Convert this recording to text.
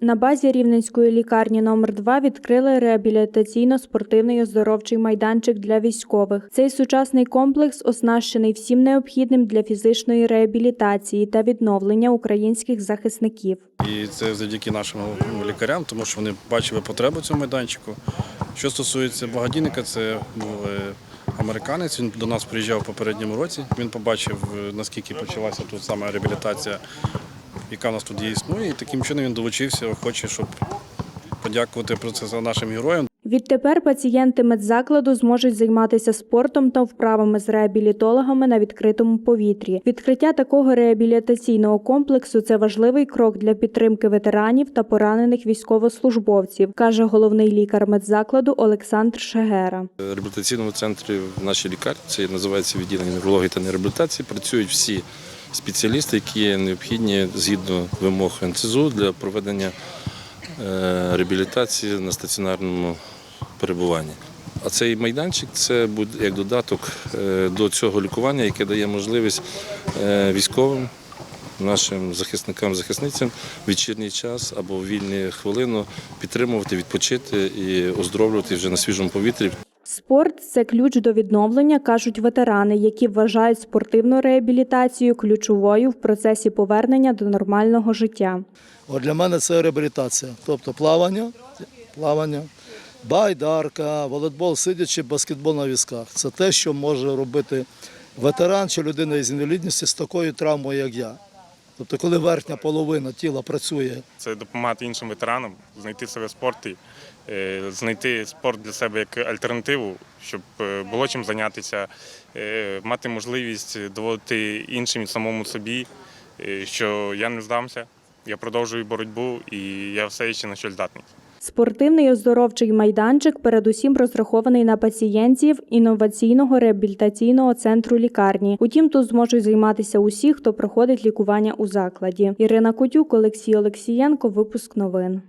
На базі Рівненської лікарні номер 2 відкрили реабілітаційно-спортивний оздоровчий майданчик для військових. Цей сучасний комплекс оснащений всім необхідним для фізичної реабілітації та відновлення українських захисників. І це завдяки нашим лікарям, тому що вони бачили потребу цього майданчику. Що стосується благодійника, це був е, американець. Він до нас приїжджав у попередньому році. Він побачив, е, наскільки почалася тут саме реабілітація, яка в нас тут є існує. І таким чином він долучився, хоче, щоб подякувати про це за нашим героям. Відтепер пацієнти медзакладу зможуть займатися спортом та вправами з реабілітологами на відкритому повітрі. Відкриття такого реабілітаційного комплексу це важливий крок для підтримки ветеранів та поранених військовослужбовців, каже головний лікар медзакладу Олександр Шегера. В реабілітаційному центрі в нашій лікарні, це називається відділення неврології та нереабілітації, працюють всі спеціалісти, які необхідні згідно вимог НЦЗУ для проведення е, реабілітації на стаціонарному перебуванні. А цей майданчик це буде як додаток е, до цього лікування, яке дає можливість е, військовим, нашим захисникам, захисницям в вечірній час або в вільні хвилину підтримувати, відпочити і оздоровлювати вже на свіжому повітрі. Спорт це ключ до відновлення, кажуть ветерани, які вважають спортивну реабілітацію ключовою в процесі повернення до нормального життя. От для мене це реабілітація. Тобто плавання, плавання, байдарка, волейбол сидячи, баскетбол на візках. Це те, що може робити ветеран чи людина із інвалідністю з такою травмою, як я. Тобто, коли верхня половина тіла працює це допомагати іншим ветеранам знайти себе в спорті, е, знайти спорт для себе як альтернативу, щоб е, було чим зайнятися, е, мати можливість доводити іншим самому собі, що я не здамся, я продовжую боротьбу і я все ще на що здатний. Спортивний оздоровчий майданчик передусім розрахований на пацієнтів інноваційного реабілітаційного центру лікарні. Утім, тут зможуть займатися усі, хто проходить лікування у закладі. Ірина Котюк, Олексій Олексієнко, випуск новин.